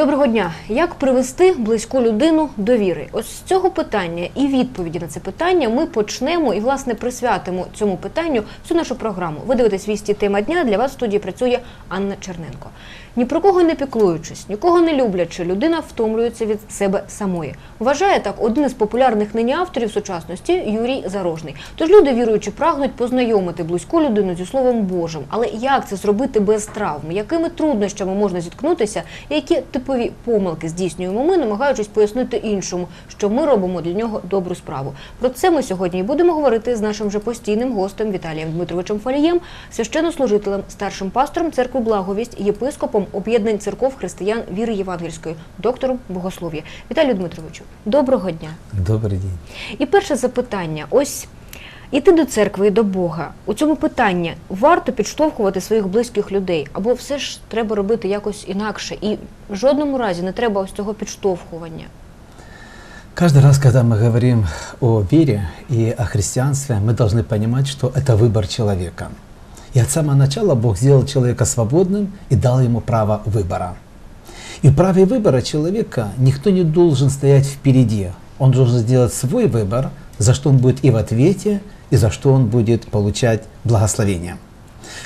Доброго дня. Як привести близьку людину до віри? Ось з цього питання і відповіді на це питання ми почнемо і власне присвятимо цьому питанню всю нашу програму. Ви дивитесь вісті тема дня. Для вас в студії працює Анна Черненко. Ні про кого не піклуючись, нікого не люблячи, людина втомлюється від себе самої. Вважає так один із популярних нині авторів сучасності Юрій Зарожний. Тож люди віруючи прагнуть познайомити близьку людину зі словом Божим. Але як це зробити без травм? Якими труднощами можна зіткнутися? Які типові помилки здійснюємо ми, намагаючись пояснити іншому, що ми робимо для нього добру справу. Про це ми сьогодні і будемо говорити з нашим вже постійним гостем Віталієм Дмитровичем Фалієм, священнослужителем, старшим пастором церкви Благовість, єпископом об'єднань церков християн віри євангельської, доктором богослов'я. Віталію Дмитровичу, доброго дня. Добрий день. І перше запитання: ось іти до церкви і до Бога. У цьому питанні варто підштовхувати своїх близьких людей, або все ж треба робити якось інакше, і в жодному разі не треба ось цього підштовхування. Каждый раз, когда мы говорим о вере и о христианстве, мы должны понимать, что это выбор человека. И от самого начала Бог сделал человека свободным и дал ему право выбора. И в праве выбора человека никто не должен стоять впереди. Он должен сделать свой выбор, за что он будет и в ответе, и за что он будет получать благословение.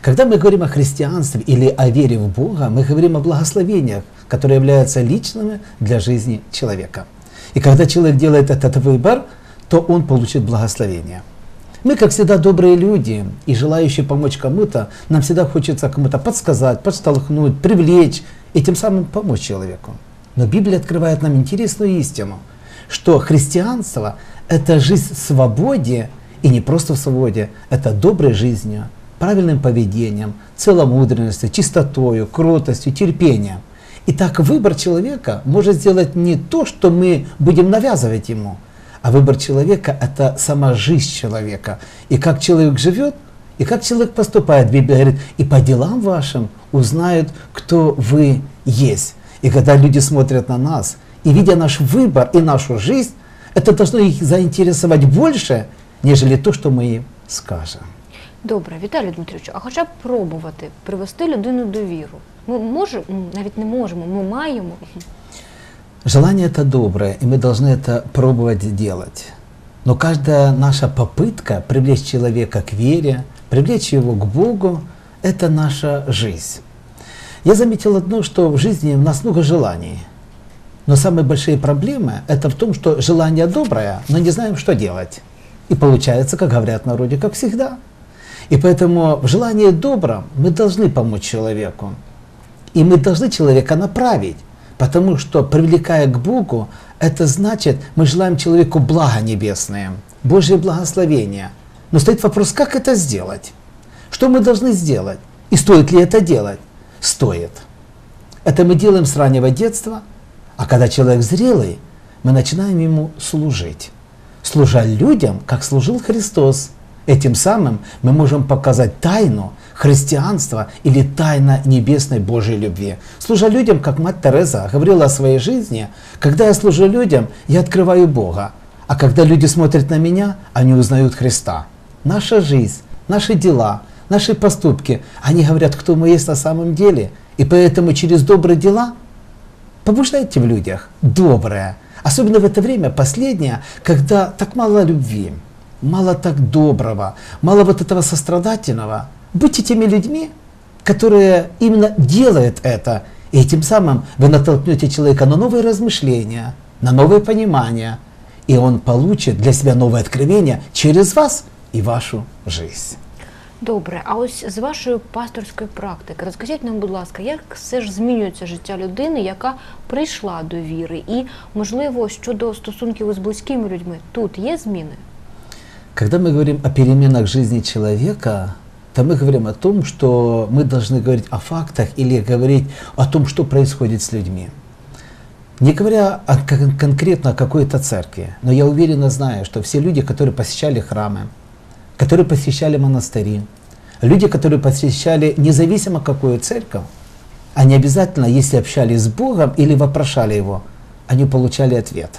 Когда мы говорим о христианстве или о вере в Бога, мы говорим о благословениях, которые являются личными для жизни человека. И когда человек делает этот выбор, то он получит благословение. Мы, как всегда, добрые люди и желающие помочь кому-то, нам всегда хочется кому-то подсказать, подстолкнуть, привлечь и тем самым помочь человеку. Но Библия открывает нам интересную истину, что христианство – это жизнь в свободе, и не просто в свободе, это доброй жизнью, правильным поведением, целомудренностью, чистотою, кротостью, терпением. Итак, выбор человека может сделать не то, что мы будем навязывать ему, а выбор человека – это сама жизнь человека. И как человек живет, и как человек поступает. Библия говорит, и по делам вашим узнают, кто вы есть. И когда люди смотрят на нас, и видя наш выбор и нашу жизнь, это должно их заинтересовать больше, нежели то, что мы им скажем. Добре, Віталію Дмитровичу, а хоча б пробувати привести людину до віру. Ми можемо, м, навіть не можемо, ми маємо. Желание это доброе, и мы должны это пробовать делать. Но каждая наша попытка привлечь человека к вере, привлечь его к Богу, это наша жизнь. Я заметил одно, что в жизни у нас много желаний. Но самые большие проблемы это в том, что желание доброе, но не знаем, что делать. И получается, как говорят народе, как всегда. И поэтому в желании добром мы должны помочь человеку. И мы должны человека направить. Потому что, привлекая к Богу, это значит, мы желаем человеку блага небесное, Божье благословение. Но стоит вопрос, как это сделать? Что мы должны сделать? И стоит ли это делать? Стоит. Это мы делаем с раннего детства, а когда человек зрелый, мы начинаем ему служить. Служа людям, как служил Христос. Этим самым мы можем показать тайну христианства или тайна небесной Божьей любви. Служа людям, как мать Тереза говорила о своей жизни, когда я служу людям, я открываю Бога. А когда люди смотрят на меня, они узнают Христа. Наша жизнь, наши дела, наши поступки, они говорят, кто мы есть на самом деле. И поэтому через добрые дела побуждайте в людях доброе. Особенно в это время, последнее, когда так мало любви, мало так доброго, мало вот этого сострадательного. Будьте теми людьми, которые именно делают это. И этим самым вы натолкнете человека на новые размышления, на новое понимание. И он получит для себя новое откровение через вас и вашу жизнь. Добре, а ось з вашої пасторської практики, розкажіть нам, будь ласка, як все ж змінюється життя людини, яка прийшла до віри, і можливо щодо стосунків із близькими людьми тут є зміни? Когда мы говорим о переменах жизни человека, то мы говорим о том, что мы должны говорить о фактах или говорить о том, что происходит с людьми. Не говоря о кон- конкретно о какой-то церкви, но я уверенно знаю, что все люди, которые посещали храмы, которые посещали монастыри, люди, которые посещали независимо какую церковь, они обязательно, если общались с Богом или вопрошали Его, они получали ответ.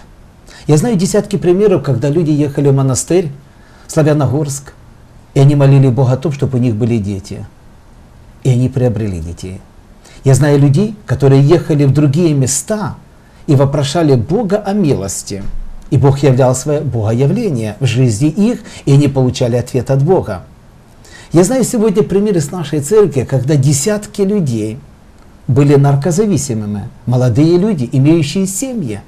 Я знаю десятки примеров, когда люди ехали в монастырь, в Славяногорск, и они молили Бога о том, чтобы у них были дети. И они приобрели детей. Я знаю людей, которые ехали в другие места и вопрошали Бога о милости. И Бог являл свое богоявление в жизни их, и они получали ответ от Бога. Я знаю сегодня примеры с нашей церкви, когда десятки людей были наркозависимыми, молодые люди, имеющие семьи,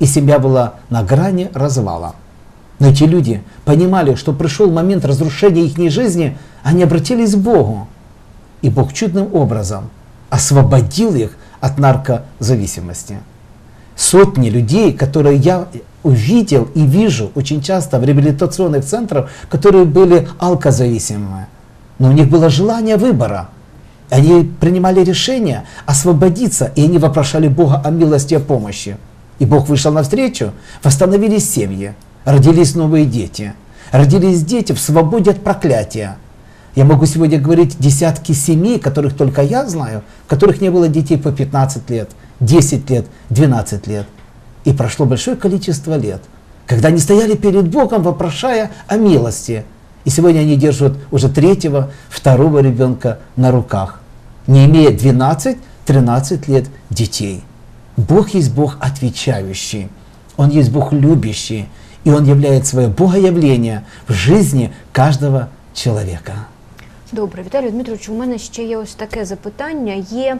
и семья была на грани развала. Но эти люди понимали, что пришел момент разрушения их жизни, они обратились к Богу. И Бог чудным образом освободил их от наркозависимости. Сотни людей, которые я увидел и вижу очень часто в реабилитационных центрах, которые были алкозависимыми. Но у них было желание выбора. Они принимали решение освободиться, и они вопрошали Бога о милости и о помощи. И Бог вышел навстречу, восстановились семьи, родились новые дети. Родились дети в свободе от проклятия. Я могу сегодня говорить десятки семей, которых только я знаю, которых не было детей по 15 лет, 10 лет, 12 лет. И прошло большое количество лет, когда они стояли перед Богом, вопрошая о милости. И сегодня они держат уже третьего, второго ребенка на руках, не имея 12-13 лет детей. Бог есть Бог отвечающий, Он есть Бог любящий, и Он являет свое богоявление в жизни каждого человека. Добре, Віталію Дмитровичу, у мене ще є ось таке запитання. Є е,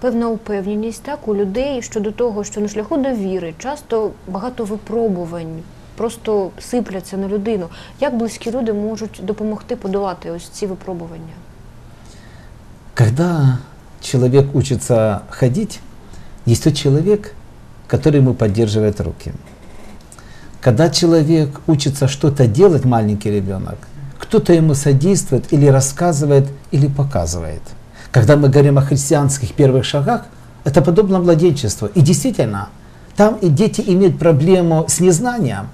певна упевненість так у людей щодо того, що на шляху до віри часто багато випробувань просто сипляться на людину. Як близькі люди можуть допомогти подолати ось ці випробування? Когда человек учится ходить, есть тот человек, который ему поддерживает руки. Когда человек учится что-то делать, маленький ребенок, кто-то ему содействует или рассказывает, или показывает. Когда мы говорим о христианских первых шагах, это подобно младенчеству. И действительно, там и дети имеют проблему с незнанием.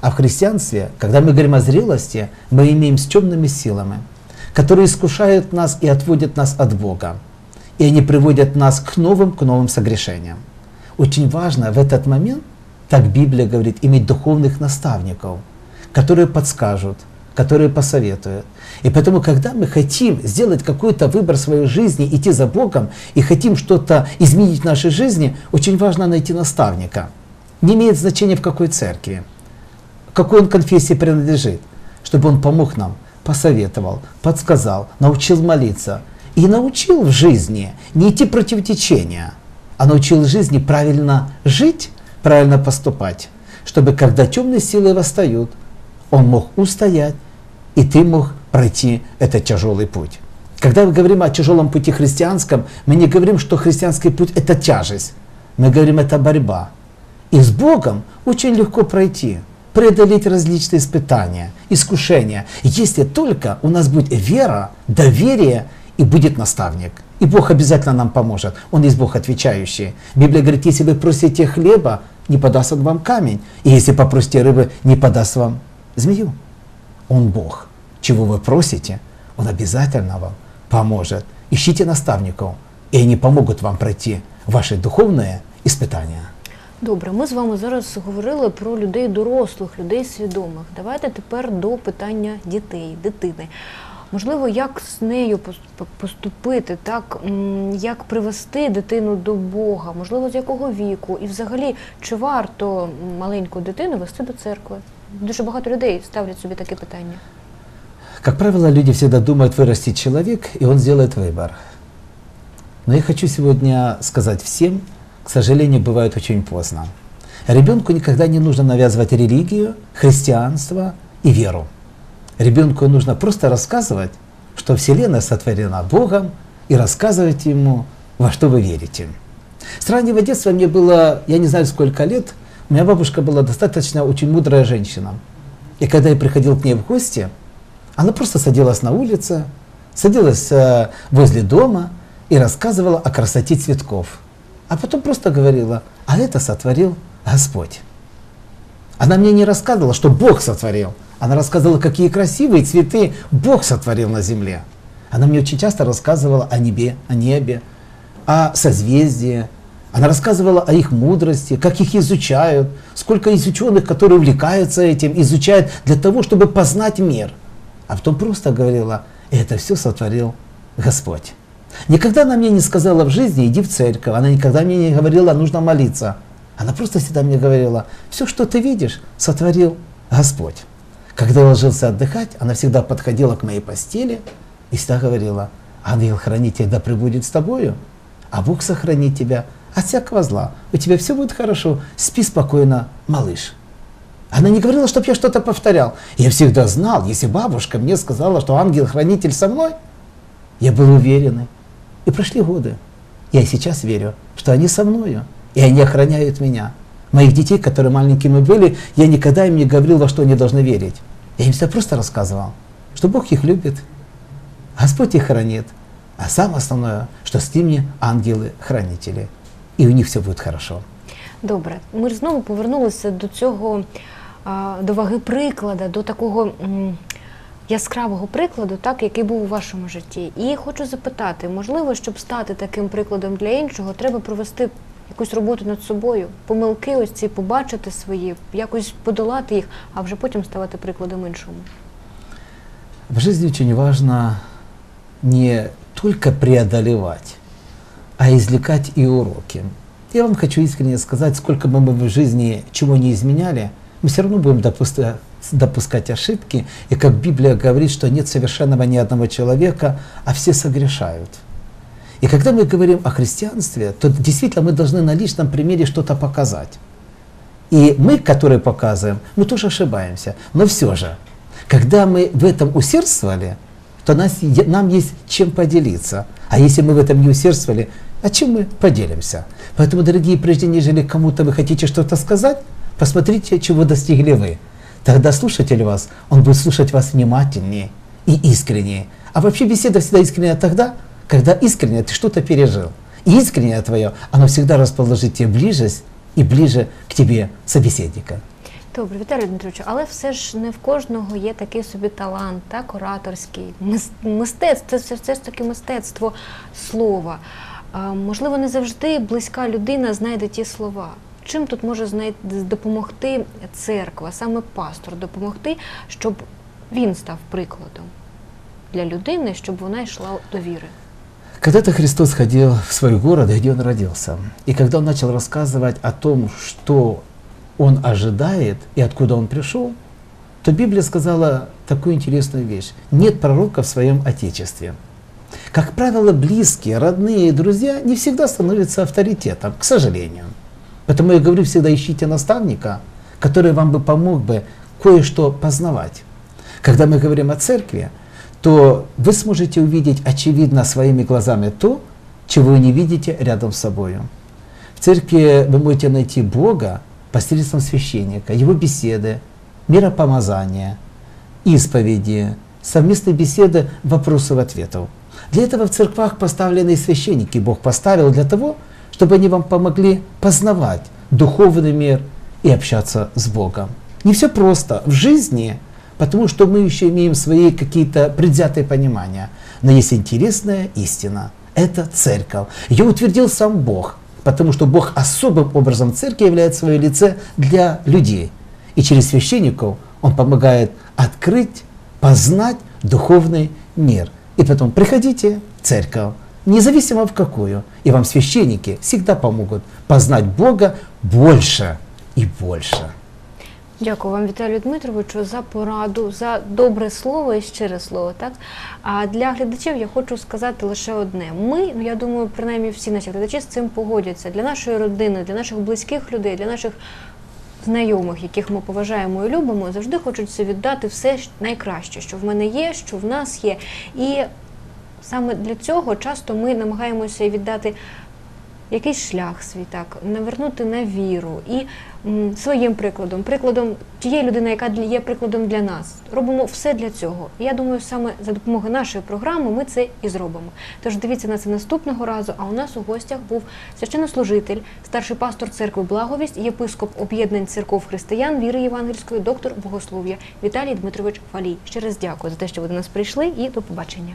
А в христианстве, когда мы говорим о зрелости, мы имеем с темными силами, которые искушают нас и отводят нас от Бога. И они приводят нас к новым, к новым согрешениям. Очень важно в этот момент, так Библия говорит, иметь духовных наставников, которые подскажут, которые посоветуют. И поэтому, когда мы хотим сделать какой-то выбор в своей жизни, идти за Богом, и хотим что-то изменить в нашей жизни, очень важно найти наставника. Не имеет значения в какой церкви, какой он конфессии принадлежит, чтобы он помог нам, посоветовал, подсказал, научил молиться и научил в жизни не идти против течения, а научил в жизни правильно жить, правильно поступать, чтобы когда темные силы восстают, он мог устоять, и ты мог пройти этот тяжелый путь. Когда мы говорим о тяжелом пути христианском, мы не говорим, что христианский путь это тяжесть. Мы говорим, это борьба. И с Богом очень легко пройти, преодолеть различные испытания, искушения, если только у нас будет вера, доверие и будет наставник. И Бог обязательно нам поможет. Он есть Бог отвечающий. Библия говорит, если вы просите хлеба, не подаст он вам камень. И если попросите рыбы, не подаст вам змею. Он Бог. Чего вы просите, Он обязательно вам поможет. Ищите наставников, и они помогут вам пройти ваши духовные испытания. Добре, ми з вами зараз говорили про людей дорослих, людей свідомих. Давайте тепер до питання дітей, дитини. Можливо, як з нею пос- поступити, так м, як привести дитину до Бога, можливо, з якого віку, і взагалі чи варто м, маленьку дитину вести до церкви? Дуже багато людей ставлять собі таке питання. Как правило, люди всегда думают, вырастет человек, и он сделает выбор. Но я хочу сегодня сказать всем, к сожалению, бывает очень поздно. Ребенку никогда не нужно навязывать религию, христианство и веру. Ребенку нужно просто рассказывать, что Вселенная сотворена Богом, и рассказывать ему, во что вы верите. С раннего детства мне было, я не знаю сколько лет, у меня бабушка была достаточно очень мудрая женщина. И когда я приходил к ней в гости, она просто садилась на улице, садилась э, возле дома и рассказывала о красоте цветков. А потом просто говорила, а это сотворил Господь. Она мне не рассказывала, что Бог сотворил. Она рассказывала, какие красивые цветы Бог сотворил на земле. Она мне очень часто рассказывала о небе, о небе, о созвездии. Она рассказывала о их мудрости, как их изучают, сколько есть ученых, которые увлекаются этим, изучают для того, чтобы познать мир. А потом просто говорила, это все сотворил Господь. Никогда она мне не сказала в жизни, иди в церковь. Она никогда мне не говорила, нужно молиться. Она просто всегда мне говорила, все, что ты видишь, сотворил Господь. Когда я ложился отдыхать, она всегда подходила к моей постели и всегда говорила, ангел-хранитель да пребудет с тобою, а Бог сохранит тебя от всякого зла. У тебя все будет хорошо, спи спокойно, малыш. Она не говорила, чтобы я что-то повторял. Я всегда знал, если бабушка мне сказала, что ангел-хранитель со мной, я был уверенный. И прошли годы. Я сейчас верю, что они со мною, и они охраняют меня. Моих детей, которые маленькими были, я никогда им не говорил, во что они должны верить. Я им всегда просто рассказывал, что Бог их любит, Господь их хранит, а самое основное, что с ними ангелы-хранители. І у них все буде хорошо. Добре, ми ж знову повернулися до цього, до ваги приклада, до такого яскравого прикладу, так, який був у вашому житті. І хочу запитати, можливо, щоб стати таким прикладом для іншого, треба провести якусь роботу над собою, помилки ось ці побачити свої, якось подолати їх, а вже потім ставати прикладом іншому. В жизни очень важно не только преодолевать, а извлекать и уроки. Я вам хочу искренне сказать, сколько бы мы в жизни чего не изменяли, мы все равно будем допуска- допускать ошибки. И как Библия говорит, что нет совершенного ни одного человека, а все согрешают. И когда мы говорим о христианстве, то действительно мы должны на личном примере что-то показать. И мы, которые показываем, мы тоже ошибаемся. Но все же, когда мы в этом усердствовали, то нас, нам есть чем поделиться. А если мы в этом не усердствовали, о чем мы поделимся? Поэтому, дорогие, прежде нежели кому-то вы хотите что-то сказать, посмотрите, чего достигли вы. Тогда слушатель вас, он будет слушать вас внимательнее и искреннее. А вообще беседа всегда искренняя тогда, когда искренне ты что-то пережил. И искреннее твое, оно всегда расположит тебе ближесть и ближе к тебе собеседника. Добре, Віталій Дмитровичу, але все ж не в кожного є такий собі талант, так, ораторський. Мис- Мистецтво, це все, все ж таки мистецтво слова. А, можливо, не завжди близька людина знайде ті слова. Чим тут може знай- допомогти церква, саме пастор, допомогти, щоб він став прикладом для людини, щоб вона йшла до віри? Когда-то Христос ходил в свой город, где он родился. И когда он начал рассказывать о том, что он ожидает и откуда он пришел, то Библия сказала такую интересную вещь. Нет пророка в своем Отечестве. Как правило, близкие, родные и друзья не всегда становятся авторитетом, к сожалению. Поэтому я говорю, всегда ищите наставника, который вам бы помог бы кое-что познавать. Когда мы говорим о церкви, то вы сможете увидеть очевидно своими глазами то, чего вы не видите рядом с собой. В церкви вы можете найти Бога посредством священника, его беседы, миропомазания, исповеди, совместной беседы, вопросов и ответов. Для этого в церквах поставлены священники. Бог поставил для того, чтобы они вам помогли познавать духовный мир и общаться с Богом. Не все просто в жизни, потому что мы еще имеем свои какие-то предвзятые понимания. Но есть интересная истина. Это церковь. Ее утвердил сам Бог, потому что Бог особым образом церкви являет свое лице для людей. И через священников Он помогает открыть, познать духовный мир. И потом приходите в церковь, независимо в какую, и вам священники всегда помогут познать Бога больше и больше. Дякую вам, Віталію Дмитровичу, за пораду, за добре слово і щире слово. Так а для глядачів я хочу сказати лише одне: ми, ну я думаю, принаймні всі наші глядачі з цим погодяться. Для нашої родини, для наших близьких людей, для наших знайомих, яких ми поважаємо і любимо, завжди хочеться віддати все найкраще, що в мене є, що в нас є. І саме для цього часто ми намагаємося віддати якийсь шлях свій так, навернути на віру і м, своїм прикладом, прикладом тієї людини, яка є прикладом для нас. Робимо все для цього. І я думаю, саме за допомогою нашої програми ми це і зробимо. Тож дивіться на це наступного разу. А у нас у гостях був священнослужитель, старший пастор церкви Благовість, єпископ об'єднань церков християн віри євангельської, доктор богослов'я Віталій Дмитрович Фалій. Ще раз дякую за те, що ви до нас прийшли, і до побачення.